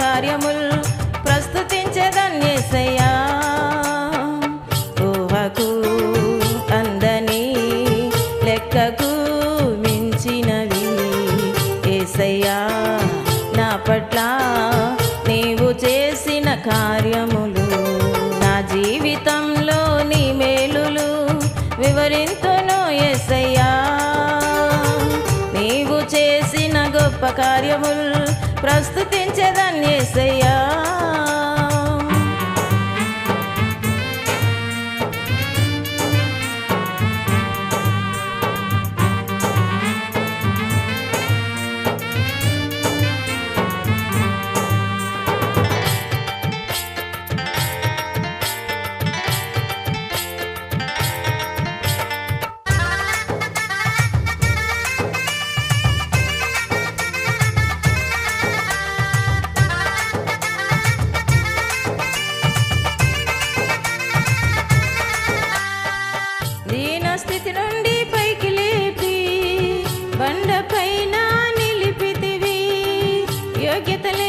కార్యముల్ ప్రస్తుతించదన్యేసయ్యా ఊహకు అందని లెక్కకు మించినవి ఏసయ్యా. నా పట్ల నీవు చేసిన కార్యములు నా జీవితంలో నీ మేలులు వివరింతును ఏసయ్యా. నీవు చేసిన గొప్ప కార్యములు ప్రస్తుతించదన్యేసయ్యా దీన que te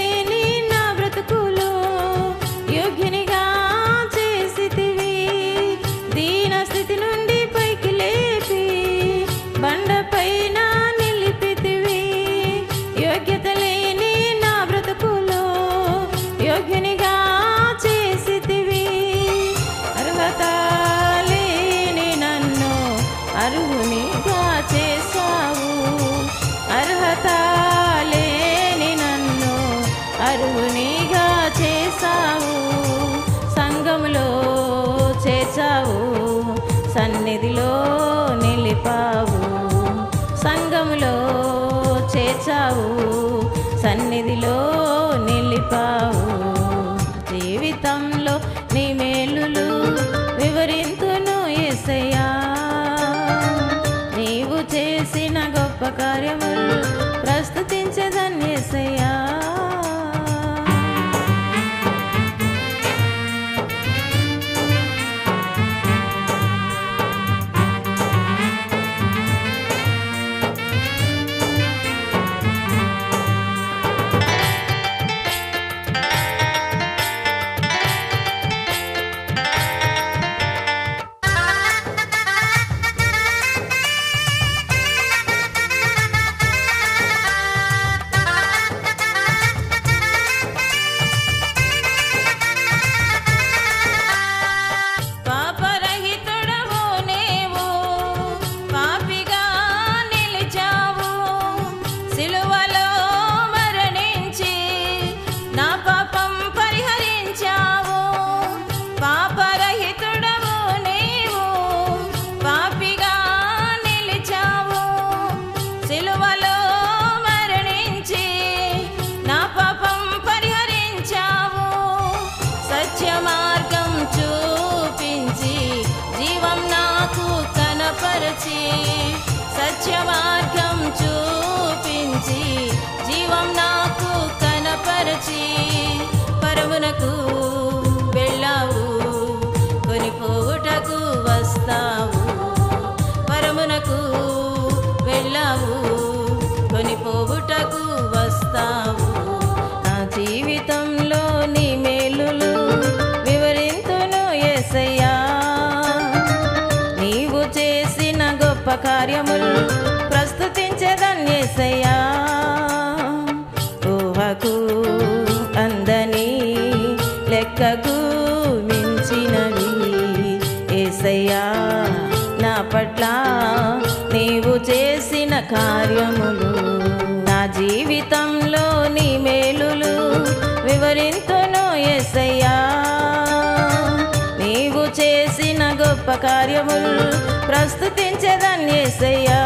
సన్నిధిలో నిలిపావు సంఘములో చేర్చావు సన్నిధిలో నిలిపావు. జీవితంలో నీ మేలులు వివరింతును ఏసయ్యా. నీవు చేసిన గొప్ప కార్యములు ప్రస్తుతించదన్యసయ్యా కార్యములు ప్రస్తుతించదన్యేసయ్యా ఊహకు అందని లెక్కకు మించినవి ఏసయ్యా. నా పట్ల నీవు చేసిన కార్యములు నా జీవితంలో నీ మేలులు వివరింతును ఏసయ్యా. గొప్ప కార్యములు ప్రస్తుతించదన్యేసయ్యా